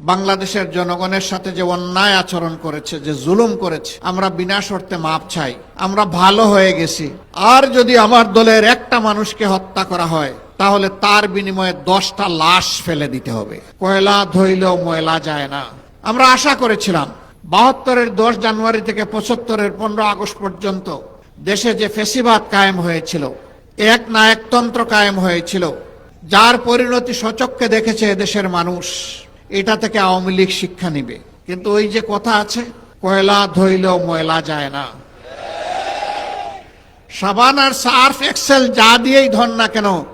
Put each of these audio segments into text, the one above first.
বাংলাদেশের জনগণের সাথে যে অন্যায় আচরণ করেছে, যে জুলুম করেছে, আমরা বিনা শর্তে মাপ চাই। আমরা ভালো হয়ে গেছি। আর যদি আমার দলের একটা মানুষকে হত্যা করা হয়, তাহলে তার বিনিময়ে দশটা লাশ ফেলে দিতে হবে। কয়লা ধইলেও ময়লা যায় না। আমরা আশা করেছিলাম, বাহাত্তরের দশ জানুয়ারি থেকে পঁচাত্তরের পনেরো আগস্ট পর্যন্ত দেশে যে ফেসিবাদ কায়েম হয়েছিল, এক নায়কতন্ত্র কায়েম হয়েছিল, যার পরিণতি সচক্ষে দেখেছে দেশের মানুষ। এটা থেকে আওয়ামী লীগ শিক্ষা নিবে। কিন্তু ওই যে কথা আছে, কয়লা ধইলেও ময়লা যায় না। সাবান আর সার্ফ এক্সেল যা দিয়েই ধর না কেন,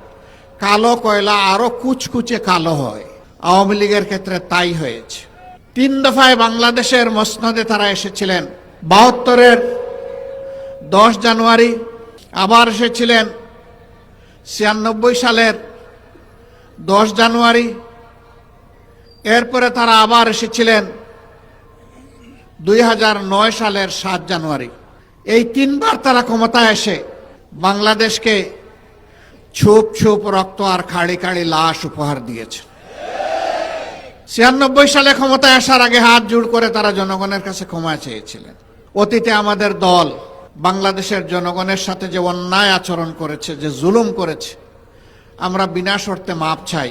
কালো কয়লা আরও কুচকুচে কালো হয়। আওয়ামী লীগের ক্ষেত্রে তাই হয়েছে। তিন দফায় বাংলাদেশের মসনদে তারা এসেছিলেন। বাহাত্তরের দশ জানুয়ারি আবার এসেছিলেন। ছিয়ানব্বই সালের দশ জানুয়ারি এরপরে তারা আবার এসেছিলেন দুই হাজার নয় সালের সাত জানুয়ারি। এই তিনবার তারা ক্ষমতায় এসে বাংলাদেশকে ছুপ ছুপ রক্ত আর খাড়ি খাড়ি লাশ উপহার দিয়েছে। ছিয়ানব্বই সালে ক্ষমতায় আসার আগে হাত জোড় করে তারা জনগণের কাছে ক্ষমা চেয়েছিলেন। অতীতে আমাদের দল বাংলাদেশের জনগণের সাথে যে অন্যায় আচরণ করেছে, যে জুলুম করেছে, আমরা বিনা শর্তে মাপ চাই।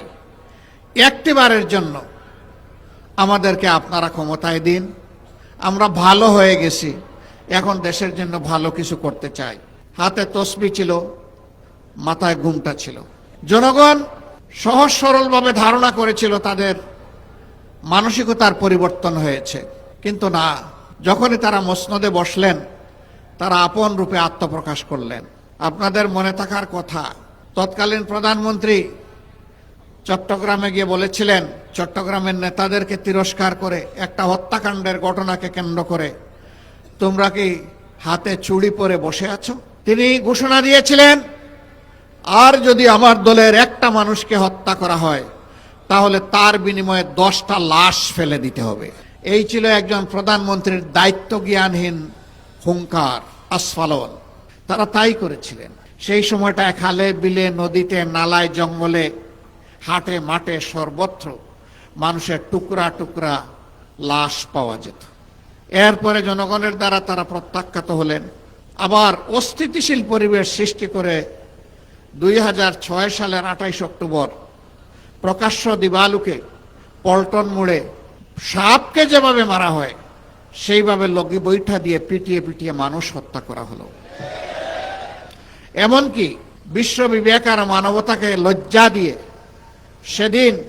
একটিবারের জন্য আমাদেরকে আপনারা ক্ষমতায় দিন। আমরা ভালো হয়ে গেছি। এখন দেশের জন্য ভালো কিছু করতে চাই। হাতে তসবি ছিল, মাথায় ঘুমটা ছিল। জনগণ সহজ সরলভাবে ধারণা করেছিল তাদের মানসিকতার পরিবর্তন হয়েছে। কিন্তু না, যখনই তারা মসনদে বসলেন, তারা আপন রূপে আত্মপ্রকাশ করলেন। আপনাদের মনে থাকার কথা, তৎকালীন প্রধানমন্ত্রী চট্টগ্রামে গিয়ে বলেছিলেন, চট্টগ্রামের নেতাদেরকে তিরস্কার করে একটা হত্যাকাণ্ডের ঘটনাকে কেন্দ্র করে। তোমরা কি হাতে চুড়ি পরে বসে আছো? তিনি ঘোষণা দিয়েছিলেন, আর যদি আমার দলের একটা মানুষকে হত্যা করা হয়, তাহলে তার বিনিময়ে দশটা লাশ ফেলে দিতে হবে। এই ছিল একজন প্রধানমন্ত্রীর দায়িত্ব জ্ঞানহীন হুঙ্কার, আস্ফালন। তারা তাই করেছিলেন। সেই সময়টা খালে বিলে, নদীতে, নালায়, জঙ্গলে হাটে মাঠে সর্বত্র মানুষের টুকরা টুকরা লাশ পাওয়া যেত। এরপরে জনগণের দ্বারা তারা প্রত্যাখ্যাত হলেন। আবার অস্থিতিশীল পরিবেশ সৃষ্টি করে দুই হাজার ছয় সালের আঠাইশ অক্টোবর প্রকাশ্য দিবালুকে পল্টন মোড়ে সাপকে যেভাবে মারা হয়, সেইভাবে লগি বৈঠা দিয়ে পিটিয়ে পিটিয়ে মানুষ হত্যা করা হলো। এমনকি বিশ্ব বিবেক আর মানবতাকে লজ্জা দিয়ে সেদিন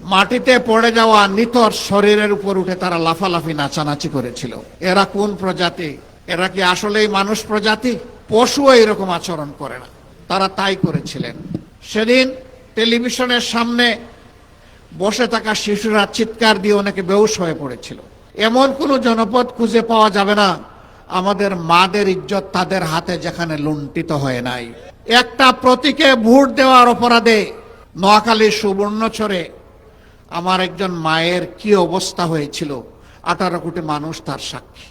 মাটিতে পড়ে যাওয়া নিতর শরীরের উপর উঠে তারা লাফালাফি, নাচানাচি করেছিল। এরা কোন প্রজাতি? এরা কি আসলেই মানুষ প্রজাতি? পশুও এরকম আচরণ করে না। তারা তাই করেছিলেন। সেদিন টেলিভিশনের সামনে বসে থাকা শিশুরা চিৎকার দিয়ে অনেকে বেউস হয়ে পড়েছিল। এমন কোনো জনপদ খুঁজে পাওয়া যাবে না। আমাদের মাদের ইজ্জত তাদের হাতে যেখানে লুণ্ঠিত হয় নাই। একটা প্রতীকে ভোট দেওয়ার অপরাধে নোয়াখালীর সুবর্ণচরে আমার একজন মায়ের কি অবস্থা হয়েছিল আঠারো কোটি মানুষ তার সাক্ষী।